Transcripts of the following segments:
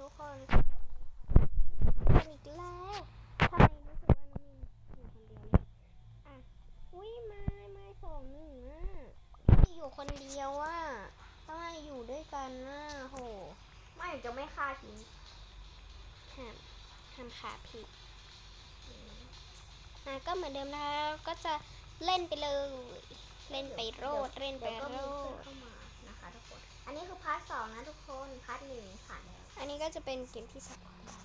ทุกคนกันอีกแล้วทำไมรู้สึกว่าน้องมินอยู่คนเดียวเลยอะอุ้ยไม่ไม่สองหนึ่งอะพี่อยู่คนเดียวอะต้องให้อยู่ด้วยกันนะโห ไม่จะไม่ฆ่าทิ้งห้ามห้ามขาผิดอะก็เหมือนเดิมนะคะก็จะเล่นไปเลย เล่นไปโรดเล่นไปโร่อนเข้ามานะคะทุกคน อันนี้คือพาร์ทสองนะทุกคน พาร์ทหนึ่งผ่านแล้ว อันนี้ก็จะเป็นเกมที่สองของเรา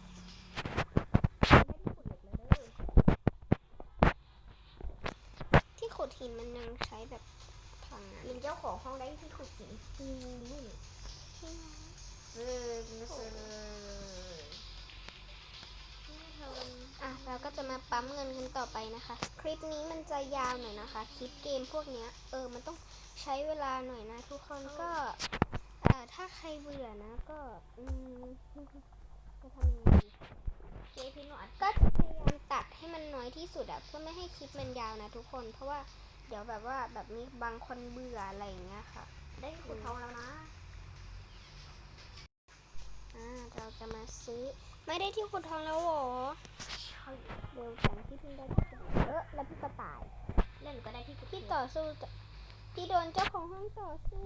ไม่ได้ขุดเหล็กเลยเด้อที่ขุดหินมันยังใช้แบบพลังงานยิงเจ้าของห้องได้ที่ขุดหินอืมนี่เออเอออะเราก็จะมาปั๊มเงินกันต่อไปนะคะ คลิปนี้มันจะยาวหน่อยนะคะ คลิปเกมพวกเนี้ย เออ มันต้องใช้เวลาหน่อยนะทุกคนก็เอ่อ ถ้าใครเบื่อนะก็ อืมจะทำยังไงดีเจ๊พี่หนวดก็จะพยายามตัดให้มันน้อยที่สุดอะเพื่อไม่ให้คลิปมันยาวนะทุกคน เพราะว่าเดี๋ยวแบบว่าแบบมีบางคนเบื่ออะไรอย่างเงี้ยค่ะ ได้ขุดทองแล้วนะอ่าเราจะมาซื้อ ไม่ได้ที่ขุดทองแล้วเหรอใช่เร็วจังที่เพิ่งได้ที่ขุดเออแล้วพี่ก็ตาย เล่นก็ได้ที่ขุดพี่ต่อสู้จะพี่โดนเจ้าของห้องต่อสู้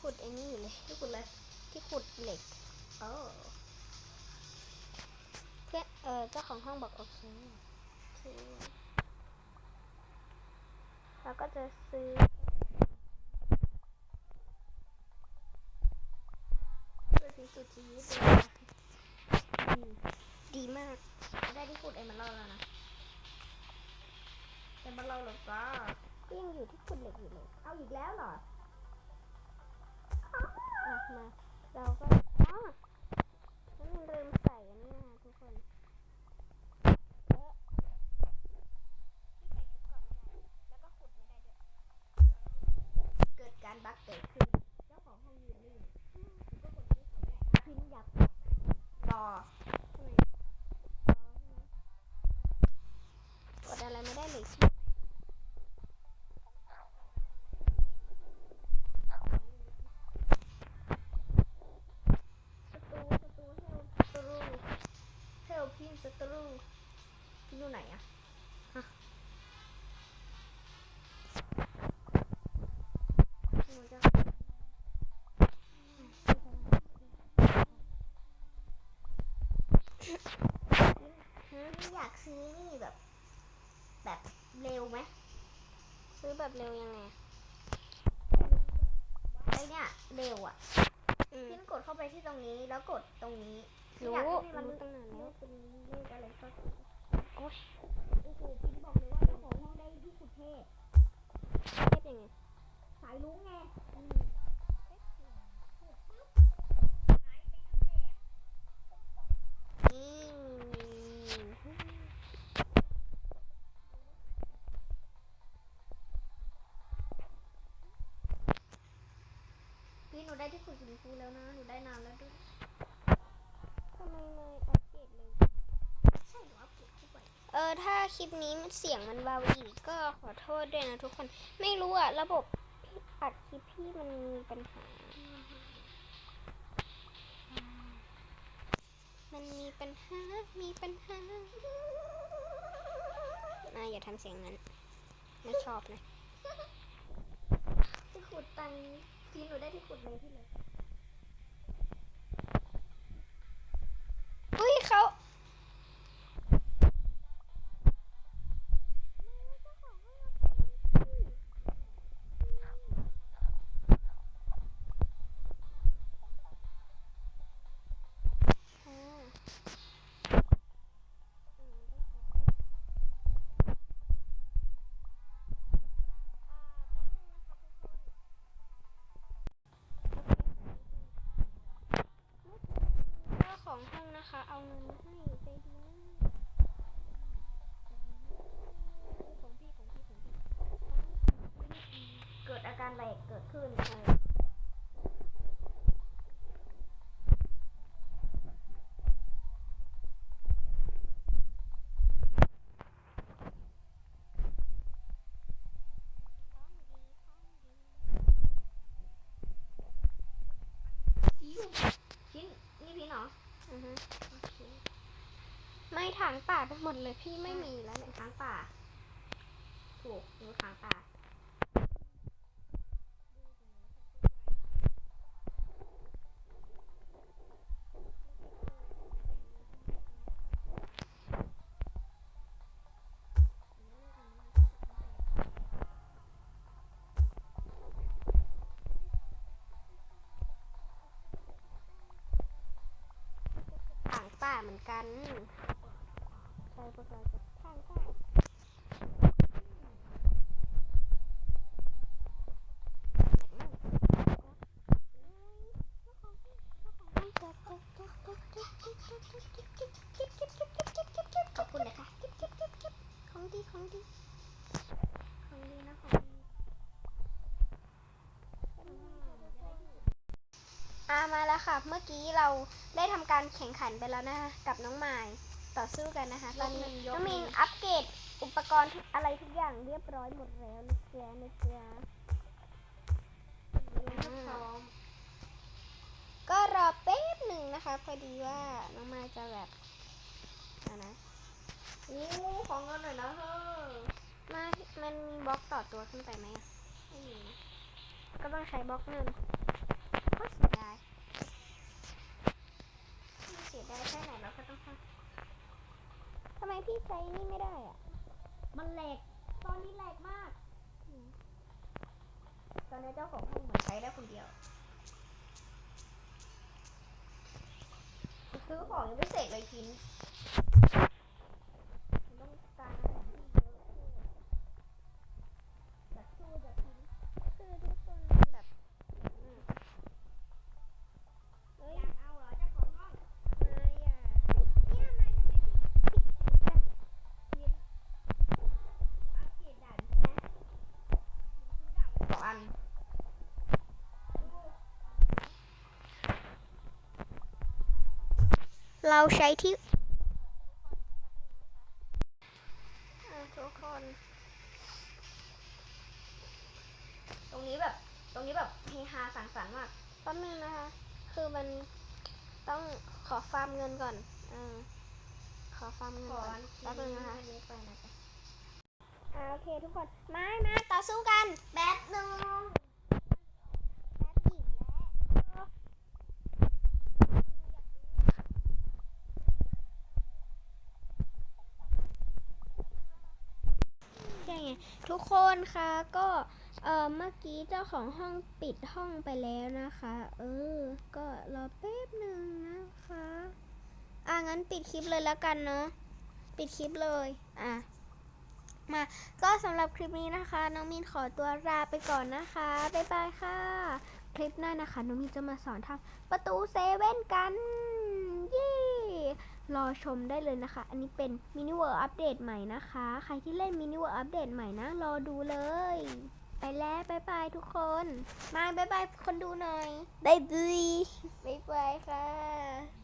ขุดไอ้นี่อยู่เลยที่ขุดเลยที่ขุดเหล็กเออเพื่อนเออเจ้าของห้องบอกโอเคคือเราก็จะซื้อเพื่อพิสูจน์ชีวิตเลยดีดีมาก ได้ที่ขุดเอ็มมันเล่าแล้วนะเอ็มมันเล่าหรอจ้าก็ยังอยู่ที่ขุดเหล็กอยู่เลย เอาอีกแล้วเหรออ่ะมา เราก็อ๋อฉันลืมใส่อันนี้นะทุกคนเอ๊ะพี่ใส่ชุดก่อนไม่ได้แล้วก็ขุดไม่ได้ด้วยเกิดการบั๊กเกิดขึ้นเจ้าของห้องยืนนิ่งก็กดที่เขาไม่ได้อะพิมพ์อยากบรอทำไมอ๋อใช่ไหมกดอะไรไม่ได้เลยใช่ อยากซื้อนี่แบบ แบบเร็วไหม ซื้อแบบเร็วยังไงอะไอเนี่ยเร็วอะอืมพิมพ์กดเข้าไปที่ตรงนี้แล้วกดตรงนี้รู้อยากให้มันรู้ตั้งนานแล้วเป็นเลขอะไรก็โอ๊ยโอ้โหพิมพ์บอกเลยว่าเจ้าของห้องได้ที่ขุดเทพเทียบยังไงสายลุงไง อืม พี่หนูได้ที่ขุดหินฟูแล้วนะ หนูได้นานแล้วด้วยทำไมเลยอัปเกรดเร็วใช่หนูอัปเกรดทุกวันเออ ถ้าคลิปนี้มันเสียงมันเบาอีกก็ขอโทษด้วยนะทุกคน ไม่รู้อะระบบอัดคลิปพี่มันมีปัญหา มันมีปัญหา มีปัญหาน่าอย่าทำเสียงนั้น ไม่ชอบนะ ที่ขุดตังพี่หนูได้ที่ขุดเลยที่เลยอุ้ยเขาอ่าเจ้าของห้องนะคะ เอาเงินมาให้ใจดีมาก เกิดอาการแหลกเกิดขึ้น เออชิ้นนี่พี่เนาะ อือฮึไม่ถาง ป่าไปหมดเลยพี่ไม่มีแล้วเนี่ยทางป่า ถูกหนูทางป่าถางป่าเหมือนกัน พวกเราจะถางป่าขอบคุณนะคะของดีของดีของดีนะของดีอามาแล้วค่ะ เมื่อกี้เราได้ทำการแข่งขันไปแล้วนะคะกับน้องไม้ ต่อสู้กันนะคะ ตอนนี้ยกมือยกน้องมืมีอนอัปเกรดอุปกรณ์ทุกอะไรทุกอย่างเรียบร้อยหมดแล้วนะจ๊ะนะจ๊ะพร้อมก็รอแป๊บหนึ่งนะคะ พอดีว่าน้องไม้จะแบบอะนะอู้ของเงินหน่อยนะเฮ้อมามันมีบล็อกต่อตัวขึ้นไปไหมอะไม่มีนะก็ต้องใช้บล็อกเงินก็เสียดายไม่เสียดายแค่ไหนเราก็ต้องทำทำไม พี่ใช้นี่ไม่ได้อะมันแหลก ตอนนี้แหลกมาก ตอนนี้เจ้าของห้องเหมือนใช้ได้คนเดียว ซื้อของยังไม่เสร็จเลยชิ้นมันต้องการอะไรที่เยอะขึ้นจากสู้จากชิ้น คือทุกคนแบบอืมเฮ้ย อยากเอาเหรอเจ้าของห้อง มาอย่าเนี่ยมาทำไมพี่พี่แบบ ชิ้นอัปเกรดด่านใช่ไหมซื้อด่านสองอัน เราใช้ที่อะทุกคน ตรงนี้แบบ ตรงนี้แบบเฮฮาสังสรรค์มากแป๊บนึงนะคะ คือมันต้องขอฟาร์มเงินก่อนอ่าขอฟาร์มเงินขอก่ออันนแป๊บนึงนะคะนี้ไปนะจ๊ะอ่าโอเคทุกคน มามาต่อสู้กันแป๊บนึงแป๊บอีกแล้วใช่ไง ทุกคนคะก็เออเมื่อกี้เจ้าของห้องปิดห้องไปแล้วนะคะ เออ ก็รอแป๊บหนึ่งนะคะ อะงั้นปิดคลิปเลยแล้วกันเนาะปิดคลิปเลยอะมาก็สำหรับคลิปนี้นะคะ น้องมินขอตัวลาไปก่อนนะคะบ๊ายบายค่ะ คลิปหน้านะคะ น้องมินจะมาสอนทำประตูเซเว่นกัน รอชมได้เลยนะคะ อันนี้เป็นมินิเวิร์อัปเดตใหม่นะคะ ใครที่เล่นมินิเวิร์อัปเดตใหม่นะ รอดูเลย ไปแล้วบ๊ายบายทุกคน มาบ๊ายบายคนดูหน่อยบ๊ายบายบ๊ายบายค่ะ